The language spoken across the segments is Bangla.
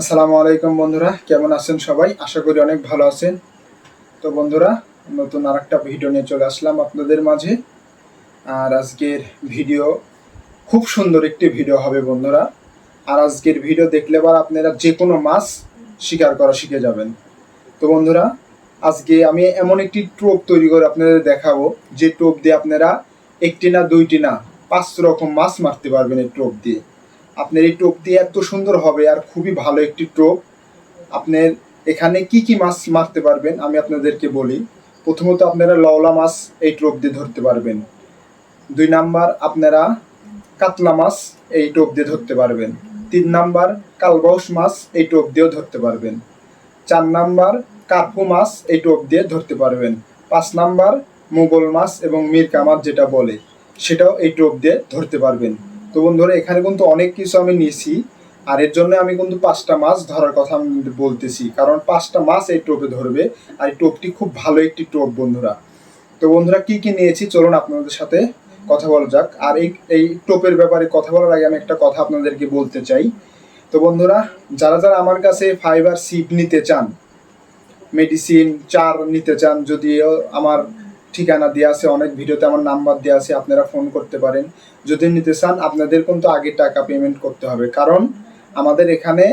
আসসালামু আলাইকুম বন্ধুরা, কেমন আছেন সবাই? আশা করি অনেক ভালো আছেন। তো বন্ধুরা, নতুন আরেকটা ভিডিও নিয়ে চলে আসলাম আপনাদের মাঝে। আর আজকের ভিডিও খুব সুন্দর একটি ভিডিও হবে বন্ধুরা। আর আজকের ভিডিও দেখলে বার আপনারা যে কোনো মাছ শিকার করা শিখে যাবেন। তো বন্ধুরা, আজকে আমি এমন একটি টোপ তৈরি করে আপনাদের দেখাবো, যে টোপ দিয়ে আপনারা একটি না দুইটি না পাঁচ রকম মাছ মারতে পারবেন এই টোপ দিয়ে। আপনার এই টোপ দিয়ে এত সুন্দর হবে আর খুবই ভালো একটি টোপ। আপনার এখানে কি কি মাছ মারতে পারবেন আমি আপনাদেরকে বলি। প্রথমত আপনারা লওলা মাছ এই টোপ দিয়ে ধরতে পারবেন। দুই নাম্বার আপনারা কাতলা মাছ এই টোপ দিয়ে ধরতে পারবেন। তিন নাম্বার কালবাউস মাছ এই টোপ দিয়েও ধরতে পারবেন। চার নাম্বার কার্পু মাছ এই টোপ দিয়ে ধরতে পারবেন। পাঁচ নাম্বার মোগল মাছ এবং মিরকা মাছ যেটা বলে, সেটাও এই টোপ দিয়ে ধরতে পারবেন। তো বন্ধুরা, এখানে কিন্তু অনেক কিছু আমি নিয়েছি আর এর জন্য আমি কিন্তু পাঁচটা মাছ ধরার কথা আমি বলতেছি। কারণ পাঁচটা মাছ এই টোপে ধরবে। আর এই টোপটি খুব ভালো একটি টোপ, বন্ধুরা। তো বন্ধুরা, কি কি নিয়েছি? চলুন আপনাদের সাথে কথা বলা যাক। আর এই এই টোপের ব্যাপারে কথা বলার আগে আমি একটা কথা আপনাদেরকে বলতে চাই। তো বন্ধুরা, যারা যারা আমার কাছে ফাইবার সিপ নিতে চান, মেডিসিন, চার নিতে চান, যদিও আমার ঠিকানা দেওয়া আছে, অনেক ভিডিওতে আমার নাম্বার দেওয়া আছে, আপনারা ফোন করতে পারেন। যদি নিতে চান, আপনাদের কিন্তু আগে টাকা পেমেন্ট করতে হবে। কারণ আমাদের এখানে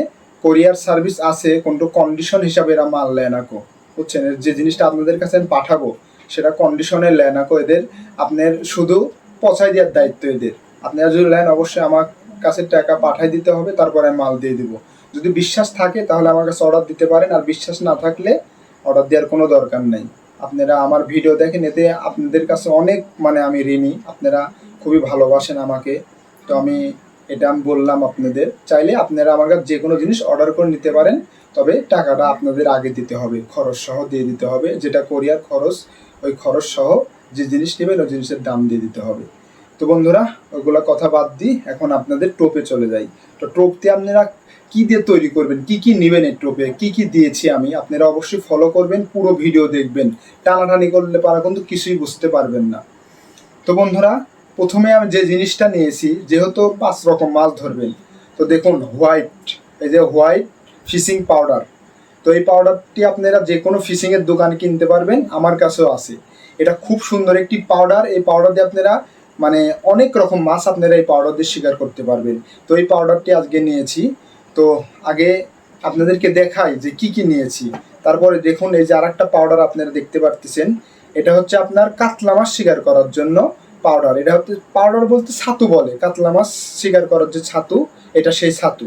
কোরিয়ার সার্ভিস আছে, কিন্তু কন্ডিশন হিসাবে এরা মাল লেনাকো বুঝছেন? যে জিনিসটা আপনাদের কাছে আমি পাঠাবো, সেটা কন্ডিশনে লেনাকো এদের। আপনার শুধু পচাই দেওয়ার দায়িত্ব এদের। আপনারা যদি নেন, অবশ্যই আমার কাছে টাকা পাঠাই দিতে হবে, তারপরে আমি মাল দিয়ে দিব। যদি বিশ্বাস থাকে, তাহলে আমার কাছে অর্ডার দিতে পারেন। আর বিশ্বাস না থাকলে অর্ডার দেওয়ার কোনো দরকার নেই। আপনারা আমার ভিডিও দেখেন, এতে আপনাদের কাছে অনেক মানে আমি ঋণী। আপনারা খুবই ভালোবাসেন আমাকে। তো আমি এটা আমি বললাম আপনাদের, চাইলে আপনারা আমার কাছে যে কোনো জিনিস অর্ডার করে নিতে পারেন, তবে টাকাটা আপনাদের আগে দিতে হবে। খরচ সহ দিয়ে দিতে হবে। যেটা কোরিয়ার খরচ, ওই খরচ সহ যে জিনিস নেবেন, ওই জিনিসের দাম দিয়ে দিতে হবে। তো বন্ধুরা, ওগুলা কথা বাদ দিই এখন আপনাদের টোপে চলে যাই। তো টোপ দিয়ে আপনারা কি দিয়ে তৈরি করবেন? কি কি নেবেন এই টোপে? কি কি দিয়েছি আমি? আপনারা অবশ্যই ফলো করবেন, পুরো ভিডিও দেখবেন। টানাটানি করলে পারা কিন্তু কিছুই বুঝতে পারবেন না। তো বন্ধুরা, প্রথমে আমি যে জিনিসটা নিয়েছি, যেহেতু পাঁচ রকম মাছ ধরবেন, তো দেখুন হোয়াইট, এই যে হোয়াইট ফিশিং পাউডার। তো এই পাউডারটি আপনারা যে কোনো ফিশিংয়ের দোকানে কিনতে পারবেন, আমার কাছেও আছে। এটা খুব সুন্দর একটি পাউডার, এই পাউডার দিয়ে আপনারা মানে অনেক রকম মাছ আপনারা এই পাউডার দিয়ে শিকার করতে পারবেন। তো এই পাউডারটি আজকে নিয়েছি। তো আগে আপনাদেরকে দেখাই যে কি কি নিয়েছি। তারপরে দেখুন এই যে আরেকটা পাউডার আপনারা দেখতে পারতেছেন। এটা হচ্ছে আপনার কাতলা মাছ শিকার করার জন্য পাউডার এটা হচ্ছে পাউডার বলতে ছাতু বলে। কাতলা মাছ শিকার করার যে ছাতু, এটা সেই ছাতু।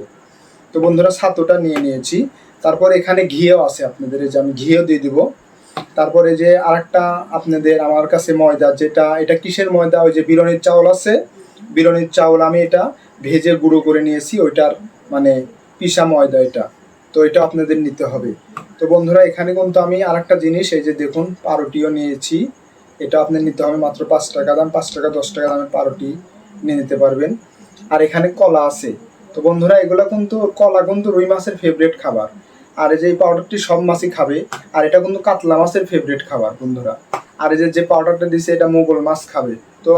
তো বন্ধুরা, ছাতুটা নিয়ে নিয়েছি। তারপর এখানে ঘিও আছে আপনাদের। এই যে আমি ঘিও দিয়ে দিব। তারপরে যে আরেকটা আপনাদের আমার কাছে ময়দা, যেটা, এটা কিসের ময়দা? ওই যে বিরনির চাউল আছে। বিরনির চাউল আমি এটা ভেজে গুঁড়ো করে নিয়েছি, ওইটার মানে পিসা ময়দা এটা। তো এটা আপনাদের নিতে হবে। তো বন্ধুরা, এখানে কিন্তু আমি আরেকটা জিনিস, এই যে দেখুন পাউরুটিও নিয়েছি। এটা আপনার নিতে হবে মাত্র পাঁচ টাকা দাম, পাঁচ টাকা, দশ টাকা দামের পাউরুটি নিয়ে নিতে পারবেন। আর এখানে কলা আছে। তো বন্ধুরা, এগুলো কিন্তু, কলা কিন্তু রুই মাছের ফেভারিট খাবার। আর এই যে পাউডারটি সব মাছই খাবে। আর এটা কিন্তু কাতলা মাছের ফেভারিট খাবার বন্ধুরা। আর এই যে যে পাউডারটা দিছে, এটা মোগল মাছ খাবে। তো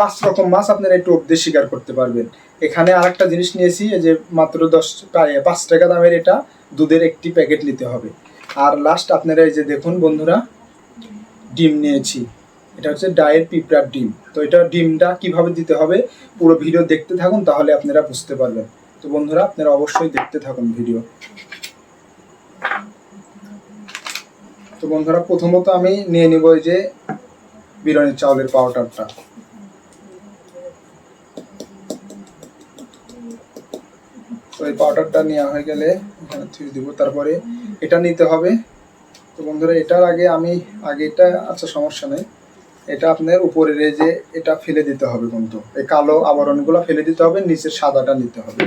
পাঁচ রকম মাছ আপনারা একটু অব্দি শিকার করতে পারবেন। এখানে আর একটা জিনিস নিয়েছি, এই যে মাত্র দশ প্রায় পাঁচ টাকা দামের এটা দুধের একটি প্যাকেট নিতে হবে। আর লাস্ট আপনারা এই যে দেখুন বন্ধুরা, ডিম নিয়েছি। এটা হচ্ছে ডায়ের পিঁপড়ার ডিম। তো এটা ডিমটা কীভাবে দিতে হবে পুরো ভিডিও দেখতে থাকুন, তাহলে আপনারা বুঝতে পারবেন। তো বন্ধুরা, আপনারা অবশ্যই দেখতে থাকুন ভিডিও। তো বন্ধুরা, প্রথমত আমি নিয়ে নিব এই যে বিরিয়ানির চাউলের পাউডারটা তো এই পাউডারটা নেওয়া হয়ে গেলে এখানে থুয়ে দিব, তারপরে এটা নিতে হবে। তো বন্ধুরা, এটার আগে আমি, আগে এটা আচ্ছা সমস্যা নেই। এটা আপনার উপরের যে এটা ফেলে দিতে হবে কিন্তু এই কালো আবরণগুলো ফেলে দিতে হবে নিচের সাদাটা নিতে হবে।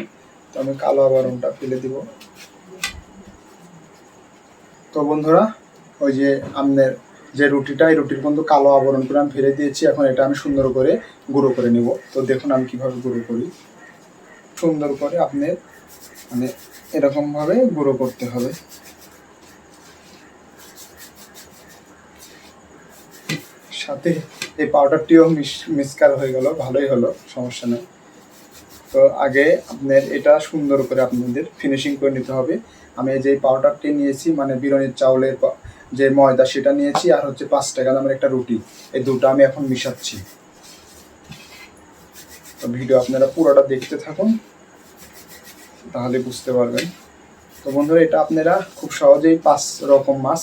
তো আমি কালো আবরণটা ফেলে দিব। তো বন্ধুরা ওই যে আপনার যে রুটিটা, এই রুটির কিন্তু কালো আবরণ করে আমি ফেলে দিয়েছি। এখন এটা আমি সুন্দর করে গুঁড়ো করে নিব। তো দেখুন আমি কীভাবে গুঁড়ো করি। সুন্দর করে আপনার মানে এরকমভাবে গুঁড়ো করতে হবে। সাথে এই পাউডারটিও মিস মিসকার হয়ে গেল, ভালোই হলো, সমস্যা নেই। তো আগে আপনার এটা সুন্দর করে আপনাদের ফিনিশিং করে নিতে হবে। আমি যে পাউডারটি নিয়েছি মানে বিরিয়ানির চাউলের যে ময়দা সেটা নিয়েছি আর হচ্ছে পাঁচ টাকা দামের একটা রুটি। এই দুটো আমি এখন মিশাচ্ছি। তো ভিডিও আপনারা পুরোটা দেখতে থাকুন, তাহলে বুঝতে পারবেন। তো বন্ধুরা, এটা আপনারা খুব সহজেই পাঁচ রকম মাছ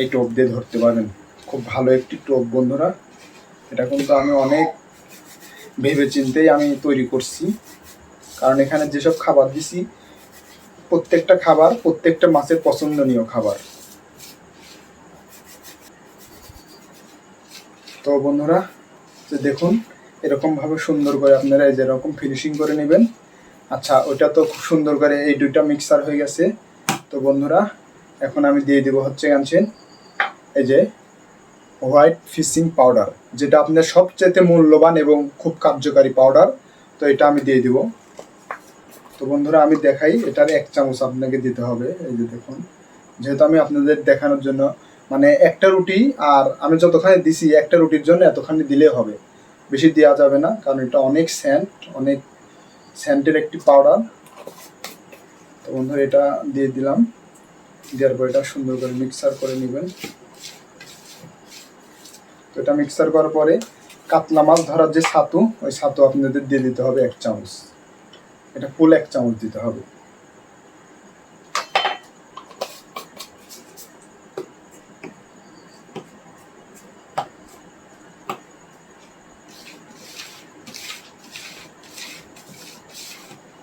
এই টোপ দিয়ে ধরতে পারেন খুব ভালো একটি টোপ, বন্ধুরা। এটা কিন্তু আমি অনেক ভেবে চিন্তেই আমি তৈরি করছি। কারণ এখানে যেসব খাবার দিছি, প্রত্যেকটা খাবার, প্রত্যেকটা মাছের পছন্দনীয় খাবার। তো বন্ধুরা, যে দেখুন এরকম ভাবে সুন্দর করে আপনারা এই যেরকম ফিনিশিং করে নেবেন। আচ্ছা ওটা তো খুব সুন্দর করে এই দুইটা মিক্সার হয়ে গেছে। তো বন্ধুরা, এখন আমি দিয়ে দিব হচ্ছে গানছেন এই যে হোয়াইট ফিশিং পাউডার যেটা আপনার সবচেয়ে মূল্যবান এবং খুব কার্যকারী পাউডার তো এটা আমি দিয়ে দিব। তো বন্ধুরা, আমি দেখাই, এটার এক চামচ আপনাকে দিতে হবে। এই যে দেখুন, যেহেতু আমি আপনাদের দেখানোর জন্য মানে একটা রুটি আর আমি যতখানি দিছি, একটা রুটির জন্য এতখানি দিলে হবে। বেশি দেওয়া যাবে না, কারণ এটা অনেক স্যান্ট অনেক স্যান্টের একটি পাউডার তো বন্ধুরা, এটা দিয়ে দিলাম। দেওয়ার পর এটা সুন্দর করে মিক্সার করে নেবেন। তো এটা মিক্সার করার পরে কাতলা মাছ ধরার যে ছাতু, ওই ছাতু আপনাদের দিয়ে দিতে হবে এক চামচ। এটা ফুল এক চামচ দিতে হবে।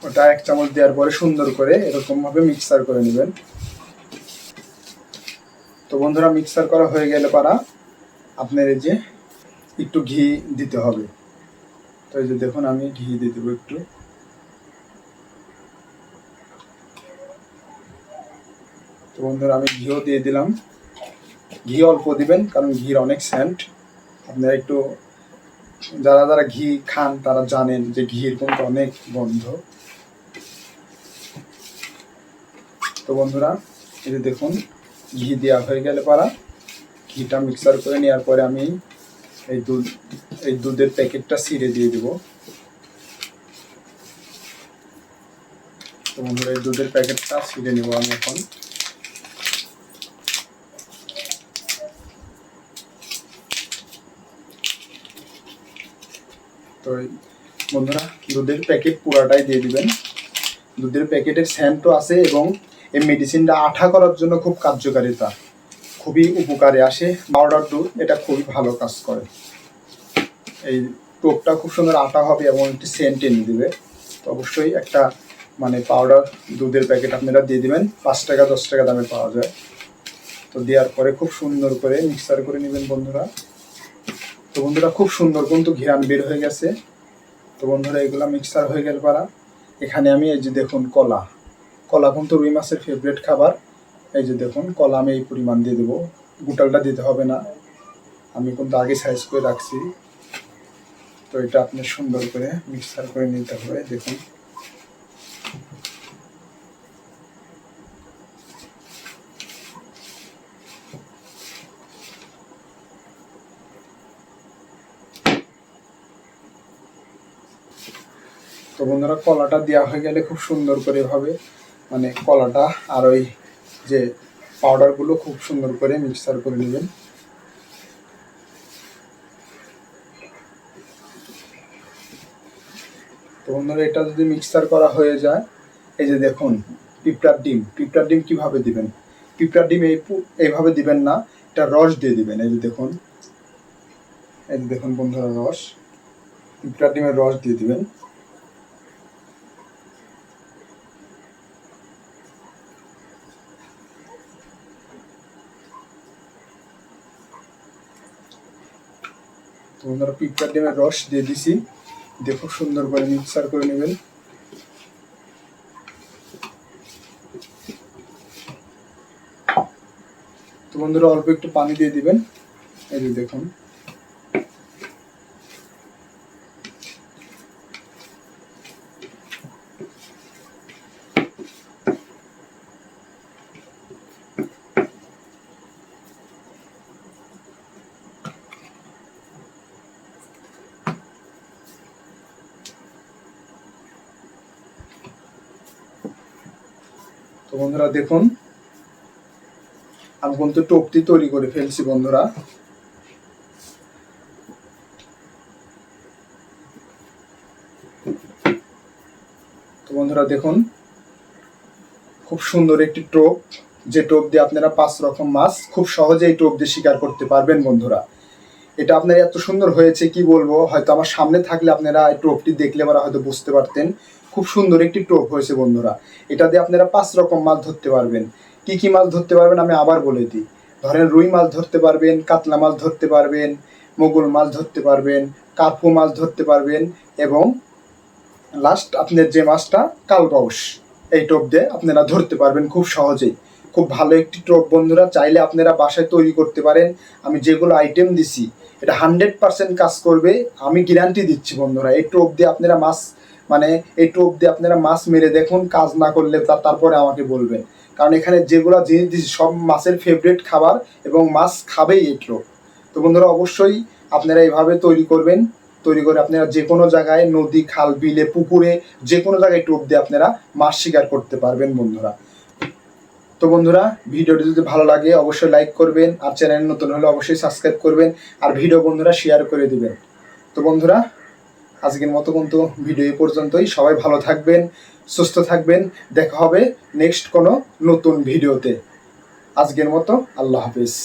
ওটা এক চামচ দেওয়ার পরে সুন্দর করে এরকম ভাবে মিক্সার করে নেবেন। তো বন্ধুরা, মিক্সার করা হয়ে গেলে পারা আপনার এই যে একটু ঘি দিতে হবে। তো এই যে দেখুন, আমি ঘি দিয়ে দেবো একটু। তো বন্ধুরা, আমি ঘিও দিয়ে দিলাম। ঘি অল্প দিবেন, কারণ ঘির অনেক সেন্ট আপনারা একটু, যারা যারা ঘি খান, তারা জানেন যে ঘির কিন্তু অনেক গন্ধ। তো বন্ধুরা, এই যে দেখুন, ঘি দেওয়া হয়ে গেলে পারা ঘিটা মিক্সার করে নেওয়ার পরে আমি এই দুধ, এই দুধের প্যাকেটটা ছিঁড়ে দিয়ে দেবো। তো বন্ধুরা, এই দুধের প্যাকেটটা ছিঁড়ে নেব আমি এখন। তো বন্ধুরা, দুধের প্যাকেট পুরাটাই দিয়ে দিবেন। দুধের প্যাকেটের স্যান্টও আছে এবং এই মেডিসিনটা আঠা করার জন্য খুব কার্যকারিতা খুবই উপকারে আসে। পাউডার দুধ এটা খুবই ভালো কাজ করে। এই টোপটা খুব সুন্দর আটা হবে এবং একটি সেন্ট এনে দিবে। তো অবশ্যই একটা মানে পাউডার দুধের প্যাকেট আপনারা দিয়ে দিবেন। পাঁচ টাকা, দশ টাকা দামে পাওয়া যায়। তো দেওয়ার পরে খুব সুন্দর করে মিক্সার করে নেবেন বন্ধুরা। তো বন্ধুরা, খুব সুন্দর কিন্তু ঘিরান বের হয়ে গেছে। তো বন্ধুরা, এগুলো মিক্সার হয়ে গেল পারা। এখানে আমি এই যে দেখুন কলা। কলা কিন্তু রুই মাছের ফেভারিট খাবার। এই যে দেখুন, কলা আমি এই পরিমাণ দিয়ে দেবো। গুটালটা দিতে হবে না। আমি কিন্তু আগে সাইজ করে রাখছি। তো এটা আপনি সুন্দর করে মিক্সার করে নিতে হবে দেখুন। তো বন্ধুরা, কলাটা দেওয়া হয়ে গেলে খুব সুন্দর করে এভাবে মানে কলাটা আর ওই যে পাউডারগুলো খুব সুন্দর করে মিক্সার করে নেবেন। তো বন্ধুরা, এটা যদি মিক্সার করা হয়ে যায়, এই যে দেখুন, পিঁপড়ার ডিম। পিঁপড়ার ডিম কীভাবে দিবেন? পিঁপড়ার ডিম এই এইভাবে দিবেন না, এটা রস দিয়ে দিবেন। এই যে দেখুন, এই যে দেখুন বন্ধুরা, রস। পিঁপড়ার ডিমের রস দিয়ে দিবেন। বন্ধুরা পিঁপড়ার ডিমের রস দিয়ে দিছি। দিয়ে খুব সুন্দর করে মিক্সার করে নেবেন। তো বন্ধুরা, অল্প একটু পানি দিয়ে দিবেন। এই যে দেখুন। বন্ধুরা, দেখুন। আমি কিন্তু টোপটি তৈরি করে ফেলছি, বন্ধুরা। তো বন্ধুরা, দেখুন। খুব সুন্দর একটি টোপ। যে টোপ দিয়ে আপনারা পাঁচ রকম মাছ খুব সহজে এই টোপ দিয়ে শিকার করতে পারবেন, বন্ধুরা। এটা আপনার এত সুন্দর হয়েছে, কি বলব? হয়তো আমার সামনে থাকলে আপনারা এই টোপটি দেখলে আপনারা হয়তো বুঝতে পারতেন। খুব সুন্দর একটি টোপ হয়েছে বন্ধুরা। এটা দিয়ে আপনারা পাঁচ রকম মাছ ধরতে পারবেন। কি কি মাছ ধরতে পারবেন আমি আবার বলে দিই। ধরেন রুই মাছ ধরতে পারবেন, কাতলা মাছ ধরতে পারবেন, মোগল মাছ ধরতে পারবেন, কার্পু মাছ ধরতে পারবেন এবং লাস্ট আপনার যে মাছটা কালবাউস এই টোপ দিয়ে আপনারা ধরতে পারবেন খুব সহজেই। খুব ভালো একটি টোপ বন্ধুরা, চাইলে আপনারা বাসায় তৈরি করতে পারেন। আমি যেগুলো আইটেম দিছি, এটা হান্ড্রেড পার্সেন্ট কাজ করবে, আমি গ্যারান্টি দিচ্ছি বন্ধুরা, এই টোপ দিয়ে আপনারা মাছ মানে এই টোপ দিয়ে আপনারা মাছ মেরে দেখুন, কাজ না করলে তারপরে আমাকে বলবেন। কারণ এখানে যেগুলো জিনিস দিচ্ছি সব মাছের ফেভারিট খাবার এবং মাছ খাবেই এই টোপ। তো বন্ধুরা, অবশ্যই আপনারা এইভাবে তৈরি করবেন। তৈরি করে আপনারা যে কোনো জায়গায় নদী, খাল, বিলে, পুকুরে যে কোনো জায়গায় টোপ দিয়ে আপনারা মাছ শিকার করতে পারবেন বন্ধুরা। তো বন্ধুরা, ভিডিওটি যদি ভালো লাগে, অবশ্যই লাইক করবেন আর চ্যানেল নতুন হলে অবশ্যই সাবস্ক্রাইব করবেন। আর ভিডিও বন্ধুরা শেয়ার করে দিবেন। তো বন্ধুরা আজকের মতো কিন্তু ভিডিও এ পর্যন্তই। সবাই ভালো থাকবেন, সুস্থ থাকবেন। দেখা হবে নেক্সট কোনো নতুন ভিডিওতে আজকের মতো আল্লাহ হাফিজ।